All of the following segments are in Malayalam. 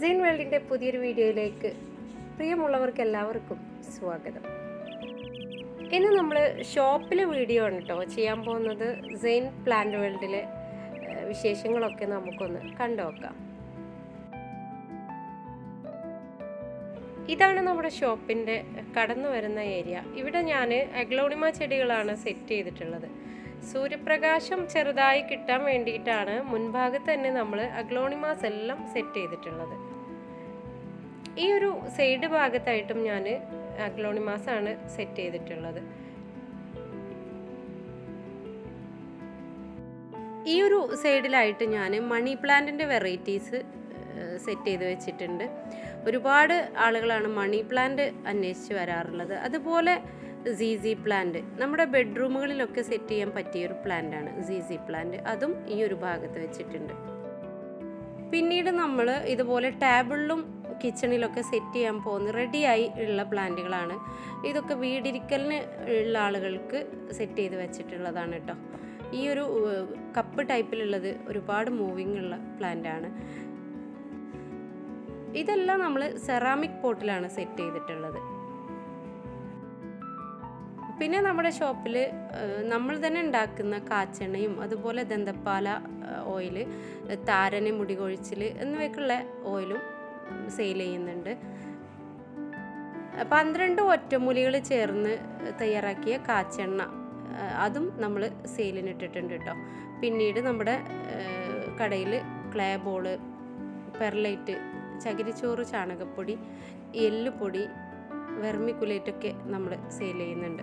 സെയിൻ വേൾഡിന്റെ പുതിയൊരു വീഡിയോയിലേക്ക് പ്രിയമുള്ളവർക്ക് എല്ലാവർക്കും സ്വാഗതം. ഇന്ന് നമ്മൾ ഷോപ്പിലെ വീഡിയോ ആണ് കേട്ടോ ചെയ്യാൻ പോകുന്നത്. സെയിൻ പ്ലാന്റ് വേൾഡിലെ വിശേഷങ്ങളൊക്കെ നമുക്കൊന്ന് കണ്ടു നോക്കാം. ഇതാണ് നമ്മുടെ ഷോപ്പിന്റെ കടന്നു വരുന്ന ഏരിയ. ഇവിടെ ഞാൻ അഗ്ലോണിമ ചെടികളാണ് സെറ്റ് ചെയ്തിട്ടുള്ളത്. സൂര്യപ്രകാശം ചെറുതായി കിട്ടാൻ വേണ്ടിയിട്ടാണ് മുൻഭാഗത്ത് തന്നെ നമ്മൾ അഗ്ലോണിമാസ് എല്ലാം സെറ്റ് ചെയ്തിട്ടുള്ളത്. ഈ ഒരു സൈഡ് ഭാഗത്തായിട്ടും ഞാൻ അഗ്ലോണിമാസ് ആണ് സെറ്റ് ചെയ്തിട്ടുള്ളത്. ഈ ഒരു സൈഡിലായിട്ട് ഞാൻ മണി പ്ലാന്റിന്റെ വെറൈറ്റീസ് സെറ്റ് ചെയ്ത് വെച്ചിട്ടുണ്ട്. ഒരുപാട് ആളുകളാണ് മണി പ്ലാന്റ് അന്വേഷിച്ച് വരാറുള്ളത്. അതുപോലെ സീസി പ്ലാന്റ് നമ്മുടെ ബെഡ്റൂമുകളിലൊക്കെ സെറ്റ് ചെയ്യാൻ പറ്റിയ ഒരു പ്ലാന്റാണ് സീസി പ്ലാന്റ് അതും ഈ ഒരു ഭാഗത്ത് വെച്ചിട്ടുണ്ട്. പിന്നീട് നമ്മൾ ഇതുപോലെ ടേബിളിലും കിച്ചണിലൊക്കെ സെറ്റ് ചെയ്യാൻ പോകുന്ന റെഡിയായി ഉള്ള പ്ലാന്റുകളാണ് ഇതൊക്കെ വീടിരിക്കലിന് ഉള്ള ആളുകൾക്ക് സെറ്റ് ചെയ്ത് വെച്ചിട്ടുള്ളതാണ് കേട്ടോ ഈ ഒരു കപ്പ് ടൈപ്പിലുള്ളത് ഒരുപാട് മൂവിങ് ഉള്ള പ്ലാന്റ് ആണ്. ഇതെല്ലാം നമ്മൾ സെറാമിക് പോട്ടിലാണ് സെറ്റ് ചെയ്തിട്ടുള്ളത്. പിന്നെ നമ്മുടെ ഷോപ്പിൽ നമ്മൾ തന്നെ ഉണ്ടാക്കുന്ന കാച്ചെണ്ണയും അതുപോലെ ദന്തപ്പാല ഓയിൽ താരന് മുടി കൊഴിച്ചിൽ എന്നിവയ്ക്കുള്ള ഓയിലും സെയിൽ ചെയ്യുന്നുണ്ട്. പന്ത്രണ്ട് ഒറ്റമൂലികൾ ചേർന്ന് തയ്യാറാക്കിയ കാച്ചെണ്ണ അതും നമ്മൾ സെയിലിനിട്ടിട്ടുണ്ട് കേട്ടോ പിന്നീട് നമ്മുടെ കടയിൽ ക്ലേ ബോൾ പെർലൈറ്റ് ചകിരിച്ചോറ് ചാണകപ്പൊടി എല്ലുപൊടി വെർമിക്കുലേറ്റൊക്കെ നമ്മൾ സെയിൽ ചെയ്യുന്നുണ്ട്.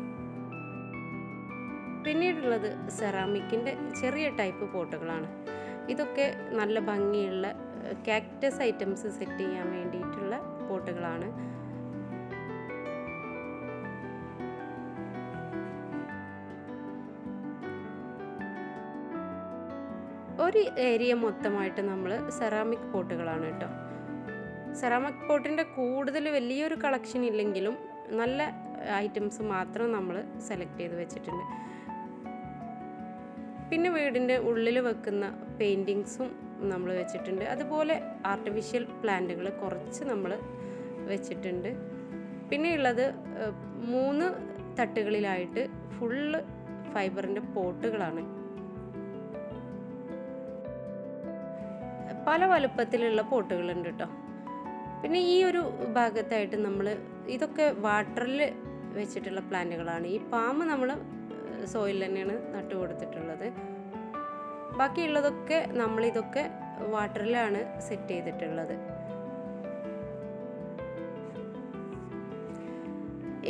പിന്നീടുള്ളത് സെറാമിക്കിന്റെ ചെറിയ ടൈപ്പ് പോട്ടുകളാണ്. ഇതൊക്കെ നല്ല ഭംഗിയുള്ള കാക്ടസ് ഐറ്റംസ് സെറ്റ് ചെയ്യാൻ വേണ്ടിയിട്ടുള്ള പോട്ടുകളാണ്. ഒരു ഏരിയ മൊത്തമായിട്ട് നമ്മൾ സെറാമിക് പോട്ടുകളാണ് കേട്ടോ. സെറാമിക് പോട്ടിന്റെ കൂടുതൽ വലിയൊരു കളക്ഷൻ ഇല്ലെങ്കിലും നല്ല ഐറ്റംസ് മാത്രം നമ്മൾ സെലക്ട് ചെയ്ത് വെച്ചിട്ടുണ്ട്. പിന്നെ വീടിന്റെ ഉള്ളിൽ വെക്കുന്ന പെയിന്റിങ്സും നമ്മൾ വെച്ചിട്ടുണ്ട്. അതുപോലെ ആർട്ടിഫിഷ്യൽ പ്ലാന്റുകൾ കുറച്ച് നമ്മൾ വെച്ചിട്ടുണ്ട്. പിന്നെയുള്ളത് മൂന്ന് തട്ടുകളിലായിട്ട് ഫുള്ള് ഫൈബറിന്റെ പോട്ടുകളാണ്. പല വലുപ്പത്തിലുള്ള പോട്ടുകളുണ്ട് കേട്ടോ. പിന്നെ ഈ ഒരു ഭാഗത്തായിട്ട് നമ്മൾ ഇതൊക്കെ വാട്ടറിൽ വെച്ചിട്ടുള്ള പ്ലാന്റുകളാണ് ഈ പാമ്പ് നമ്മൾ സോയിൽ തന്നെയാണ് നട്ടു കൊടുത്തിട്ടുള്ളത്. ബാക്കിയുള്ളതൊക്കെ നമ്മളിതൊക്കെ വാട്ടറിലാണ് സെറ്റ് ചെയ്തിട്ടുള്ളത്.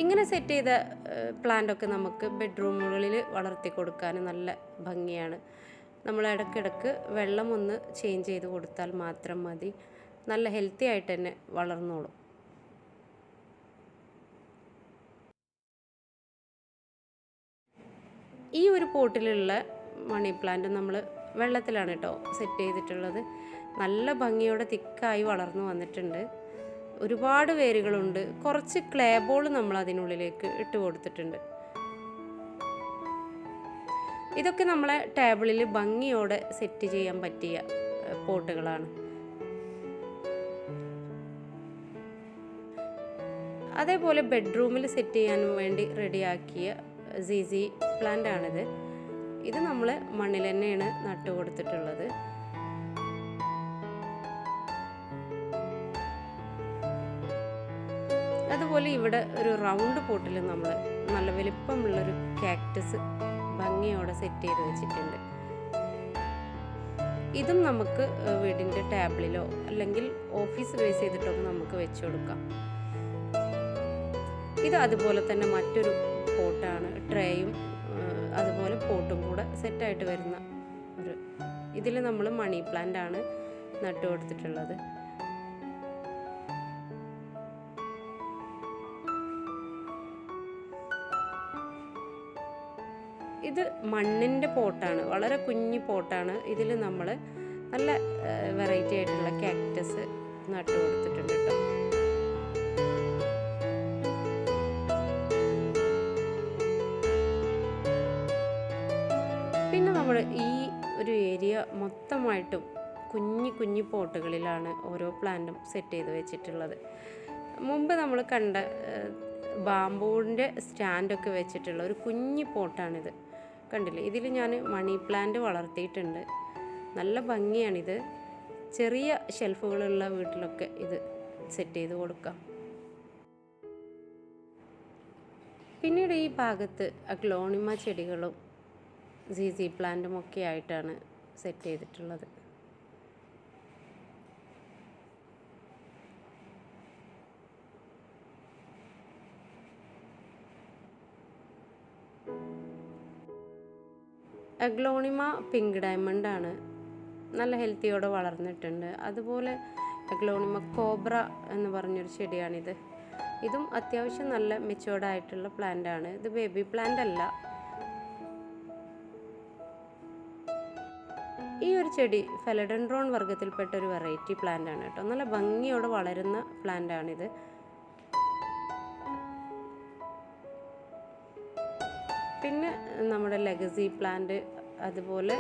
ഇങ്ങനെ സെറ്റ് ചെയ്ത പ്ലാന്റൊക്കെ നമുക്ക് ബെഡ്റൂമുകളിൽ വളർത്തി കൊടുക്കാൻ നല്ല ഭംഗിയാണ്. നമ്മൾ ഇടയ്ക്കിടയ്ക്ക് വെള്ളം ഒന്ന് ചേഞ്ച് ചെയ്ത് കൊടുത്താൽ മാത്രം മതി. നല്ല ഹെൽത്തി ആയിട്ട് തന്നെ വളർന്നോളും. ഈ ഒരു പോട്ടിലുള്ള മണി പ്ലാന്റ് നമ്മൾ വെള്ളത്തിലാണ് കേട്ടോ സെറ്റ് ചെയ്തിട്ടുള്ളത്. നല്ല ഭംഗിയോടെ തിക്കായി വളർന്നു വന്നിട്ടുണ്ട്. ഒരുപാട് വേരുകളുണ്ട്. കുറച്ച് ക്ലേ ബോൾ നമ്മൾ അതിനുള്ളിലേക്ക് ഇട്ട് കൊടുത്തിട്ടുണ്ട്. ഇതൊക്കെ നമ്മളെ ടേബിളിൽ ഭംഗിയോടെ സെറ്റ് ചെയ്യാൻ പറ്റിയ പോട്ടുകളാണ്. അതേപോലെ ബെഡ്റൂമിൽ സെറ്റ് ചെയ്യാൻ വേണ്ടി റെഡിയാക്കിയ സീസി പ്ലാന്റ് ആണിത്. ഇത് നമ്മൾ മണ്ണിൽ തന്നെയാണ് നട്ടു കൊടുത്തിട്ടുള്ളത്. അതുപോലെ ഇവിടെ ഒരു റൗണ്ട് പോട്ടിൽ നമ്മൾ നല്ല വലിപ്പമുള്ളൊരു കാക്ടസ് ഭംഗിയോടെ സെറ്റ് ചെയ്ത് വെച്ചിട്ടുണ്ട്. ഇതും നമുക്ക് വീടിന്റെ ടേബിളിലോ അല്ലെങ്കിൽ ഓഫീസ് ബേസ് ചെയ്തിട്ടൊക്കെ നമുക്ക് വെച്ചു കൊടുക്കാം. ഇത് അതുപോലെ തന്നെ മറ്റൊരു പോട്ടാണ്. ട്രേയും അതുപോലെ പോട്ടും കൂടെ സെറ്റായിട്ട് വരുന്ന ഒരു ഇതിൽ നമ്മൾ മണി പ്ലാന്റ് ആണ് നട്ടു കൊടുത്തിട്ടുള്ളത്. ഇത് മണ്ണിന്റെ പോട്ടാണ്. വളരെ കുഞ്ഞു പോട്ടാണ്. ഇതിൽ നമ്മൾ നല്ല വെറൈറ്റി ആയിട്ടുള്ള കാക്ടസ് നട്ടു കൊടുത്തിട്ടുണ്ട് കേട്ടോ. നമ്മൾ ഈ ഒരു ഏരിയ മൊത്തമായിട്ടും കുഞ്ഞി കുഞ്ഞി പോട്ടുകളിലാണ് ഓരോ പ്ലാന്റും സെറ്റ് ചെയ്ത് വെച്ചിട്ടുള്ളത്. മുമ്പ് നമ്മൾ കണ്ട ബാമ്പൂവിന്റെ സ്റ്റാൻഡൊക്കെ വെച്ചിട്ടുള്ള ഒരു കുഞ്ഞി പോട്ടാണിത്. കണ്ടില്ലേ? ഇതിൽ ഞാൻ മണി പ്ലാന്റ് വളർത്തിയിട്ടുണ്ട്. നല്ല ഭംഗിയാണിത്. ചെറിയ ഷെൽഫുകളുള്ള വീട്ടിലൊക്കെ ഇത് സെറ്റ് ചെയ്ത് കൊടുക്കാം. പിന്നീട് ഈ ഭാഗത്ത് അഗ്ലോണിമ ചെടികളും സി പ്ലാന്റും ഒക്കെ ആയിട്ടാണ് സെറ്റ് ചെയ്തിട്ടുള്ളത്. അഗ്ലോണിമ പിങ്ക് ഡയമണ്ട് ആണ്. നല്ല ഹെൽത്തിയോടെ വളർന്നിട്ടുണ്ട്. അതുപോലെ അഗ്ലോണിമ കോബ്ര എന്ന് പറഞ്ഞൊരു ചെടിയാണിത്. ഇതും അത്യാവശ്യം നല്ല മെച്ചോർഡായിട്ടുള്ള പ്ലാന്റ് ആണ്. ഇത് ബേബി പ്ലാന്റ് അല്ല. ഈ ഒരു ചെടി ഫെലഡൻഡ്രോൺ വർഗത്തിൽപ്പെട്ട ഒരു വെറൈറ്റി പ്ലാന്റ് ആണ് കേട്ടോ. നല്ല ഭംഗിയോടെ വളരുന്ന പ്ലാന്റ് ആണിത് പിന്നെ നമ്മുടെ ലെഗസി പ്ലാന്റ് അതുപോലെ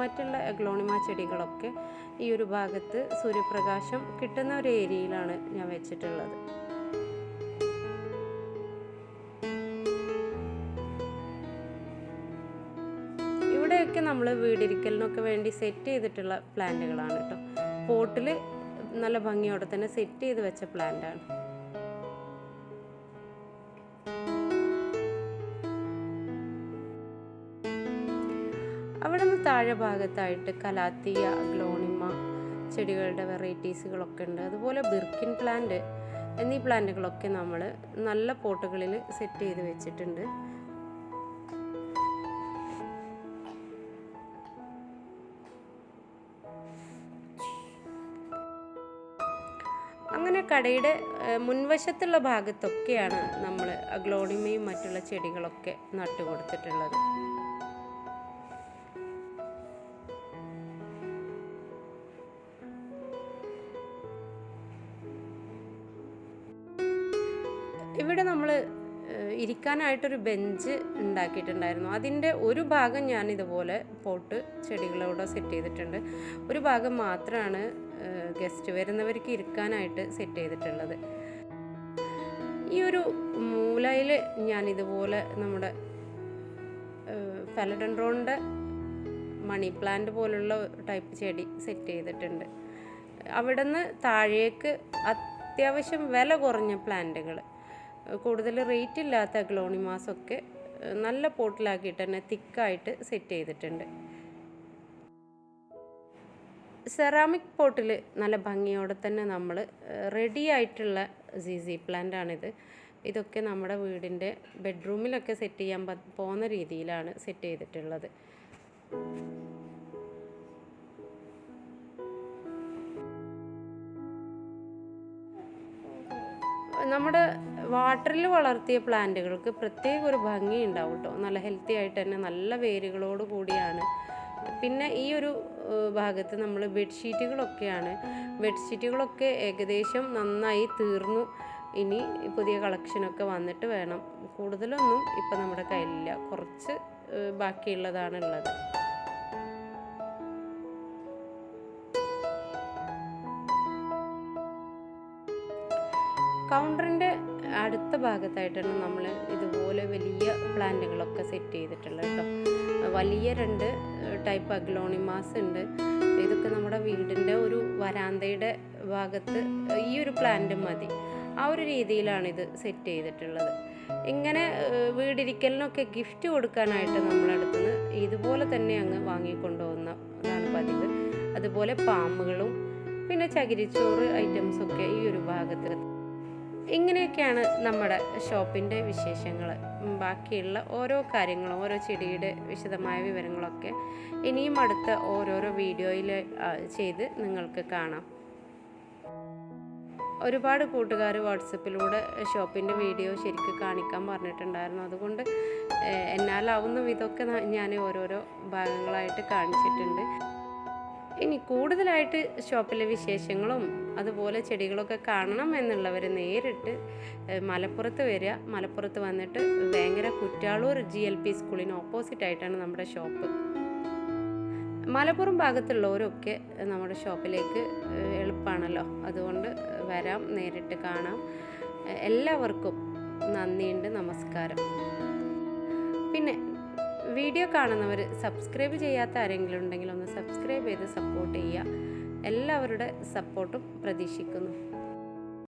മറ്റുള്ള എഗ്ലോണിമ ചെടികളൊക്കെ ഈ ഒരു ഭാഗത്ത് സൂര്യപ്രകാശം കിട്ടുന്ന ഒരു ഏരിയയിലാണ് ഞാൻ വെച്ചിട്ടുള്ളത്. നമ്മൾ വീടിരിക്കലിനൊക്കെ വേണ്ടി സെറ്റ് ചെയ്തിട്ടുള്ള പ്ലാന്റുകളാണ് കേട്ടോ പോട്ടിൽ നല്ല ഭംഗിയോടെ തന്നെ സെറ്റ് ചെയ്ത് വെച്ച പ്ലാന്റാണ്. അവിടെ നിന്ന് താഴെ ഭാഗത്തായിട്ട് കലാത്തിയ ഗ്ലോണിമ ചെടികളുടെ വെറൈറ്റീസുകളൊക്കെ ഉണ്ട്. അതുപോലെ ബിർക്കിൻ പ്ലാന്റ് എന്നീ പ്ലാന്റുകളൊക്കെ നമ്മൾ നല്ല പോട്ടുകളിൽ സെറ്റ് ചെയ്ത് വെച്ചിട്ടുണ്ട്. കടയുടെ മുൻവശത്തുള്ള ഭാഗത്തൊക്കെയാണ് നമ്മൾ അഗ്ലോണിമയും മറ്റുള്ള ചെടികളൊക്കെ നട്ടുകൊടുത്തിട്ടുള്ളത്. ഇരിക്കാനായിട്ടൊരു ബെഞ്ച് ഉണ്ടാക്കിയിട്ടുണ്ടായിരുന്നു. അതിന്റെ ഒരു ഭാഗം ഞാൻ ഇതുപോലെ പോട്ട് ചെടികളോടെ സെറ്റ് ചെയ്തിട്ടുണ്ട്. ഒരു ഭാഗം മാത്രമാണ് ഗസ്റ്റ് വരുന്നവർക്ക് ഇരിക്കാനായിട്ട് സെറ്റ് ചെയ്തിട്ടുള്ളത്. ഈ ഒരു മൂലയിൽ ഞാൻ ഇതുപോലെ നമ്മുടെ ഫലഡൻഡ്രോണിന്റെ മണി പ്ലാന്റ് പോലുള്ള ടൈപ്പ് ചെടി സെറ്റ് ചെയ്തിട്ടുണ്ട്. അവിടുന്ന് താഴേക്ക് അത്യാവശ്യം വില കുറഞ്ഞ പ്ലാന്റുകൾ കൂടുതൽ റേറ്റ് ഇല്ലാത്ത ഗ്ലോണിമാസൊക്കെ നല്ല പോട്ടിലാക്കിയിട്ട് തന്നെ തിക്കായിട്ട് സെറ്റ് ചെയ്തിട്ടുണ്ട്. സെറാമിക് പോട്ടിൽ നല്ല ഭംഗിയോടെ തന്നെ നമ്മൾ റെഡി ആയിട്ടുള്ള സി സി പ്ലാന്റ് ആണിത്. ഇതൊക്കെ നമ്മുടെ വീടിന്റെ ബെഡ്റൂമിലൊക്കെ സെറ്റ് ചെയ്യാൻ പോകുന്ന രീതിയിലാണ് സെറ്റ് ചെയ്തിട്ടുള്ളത്. നമ്മുടെ വാട്ടറിൽ വളർത്തിയ പ്ലാന്റുകൾക്ക് പ്രത്യേക ഒരു ഭംഗി ഉണ്ടാവും കേട്ടോ നല്ല ഹെൽത്തി ആയിട്ട് തന്നെ നല്ല വേരുകളോട് കൂടിയാണ്. പിന്നെ ഈ ഒരു ഭാഗത്ത് നമ്മൾ ബെഡ്ഷീറ്റുകളൊക്കെയാണ് ബെഡ്ഷീറ്റുകളൊക്കെ ഏകദേശം നന്നായി തീർന്നു. ഇനി പുതിയ കളക്ഷനൊക്കെ വന്നിട്ട് വേണം. കൂടുതലൊന്നും ഇപ്പം നമ്മുടെ കയ്യിലില്ല. കുറച്ച് ബാക്കിയുള്ളതാണ് ഉള്ളത് കൗണ്ടറിന്റെ അടുത്ത ഭാഗത്തായിട്ടാണ് നമ്മൾ ഇതുപോലെ വലിയ പ്ലാന്റുകളൊക്കെ സെറ്റ് ചെയ്തിട്ടുള്ളത് കേട്ടോ. വലിയ രണ്ട് ടൈപ്പ് അഗ്ലോണിമാസ് ഉണ്ട്. ഇതൊക്കെ നമ്മുടെ വീടിന്റെ ഒരു വരാന്തയുടെ ഭാഗത്ത് ഈ ഒരു പ്ലാന്റ് മതി. ആ ഒരു രീതിയിലാണ് ഇത് സെറ്റ് ചെയ്തിട്ടുള്ളത്. ഇങ്ങനെ വീടിരിക്കലിനൊക്കെ ഗിഫ്റ്റ് കൊടുക്കാനായിട്ട് നമ്മളടുത്തുനിന്ന് ഇതുപോലെ തന്നെ അങ്ങ് വാങ്ങിക്കൊണ്ടുപോകുന്ന അതാണ് പതിവ്. അതുപോലെ പാമ്പുകളും പിന്നെ ചകിരിച്ചോറ് ഐറ്റംസൊക്കെ ഈ ഒരു ഭാഗത്ത് ഇങ്ങനെയൊക്കെയാണ് നമ്മുടെ ഷോപ്പിന്റെ വിശേഷങ്ങൾ. ബാക്കിയുള്ള ഓരോ കാര്യങ്ങളും ഓരോ ചെടിയുടെ വിശദമായ വിവരങ്ങളൊക്കെ ഇനിയും അടുത്ത ഓരോരോ വീഡിയോയിൽ ചെയ്ത് നിങ്ങൾക്ക് കാണാം. ഒരുപാട് കൂട്ടുകാർ വാട്സപ്പിലൂടെ ഷോപ്പിന്റെ വീഡിയോ ശരിക്കും കാണിക്കാൻ പറഞ്ഞിട്ടുണ്ടായിരുന്നു. അതുകൊണ്ട് എന്നാലാവുന്ന വിധമൊക്കെ ഞാൻ ഓരോരോ ഭാഗങ്ങളായിട്ട് കാണിച്ചിട്ടുണ്ട്. ഇനി കൂടുതലായിട്ട് ഷോപ്പിലെ വിശേഷങ്ങളും അതുപോലെ ചെടികളൊക്കെ കാണണം എന്നുള്ളവർ നേരിട്ട് മലപ്പുറത്ത് വരിക. മലപ്പുറത്ത് വന്നിട്ട് Vengara Kuttalur G L P സ്കൂളിന് ഓപ്പോസിറ്റ് ആയിട്ടാണ് നമ്മുടെ ഷോപ്പ് മലപ്പുറം ഭാഗത്തുള്ളവരൊക്കെ നമ്മുടെ ഷോപ്പിലേക്ക് എളുപ്പമാണല്ലോ അതുകൊണ്ട് വരാം നേരിട്ട് കാണാം. എല്ലാവർക്കും നന്ദിയുണ്ട് നമസ്കാരം. പിന്നെ വീഡിയോ കാണുന്നവർ സബ്സ്ക്രൈബ് ചെയ്യാത്ത ആരെങ്കിലും ഉണ്ടെങ്കിൽ ഒന്ന് സബ്സ്ക്രൈബ് ചെയ്ത് സപ്പോർട്ട് ചെയ്യുക. എല്ലാവരുടെ സപ്പോർട്ടും പ്രതീക്ഷിക്കുന്നു.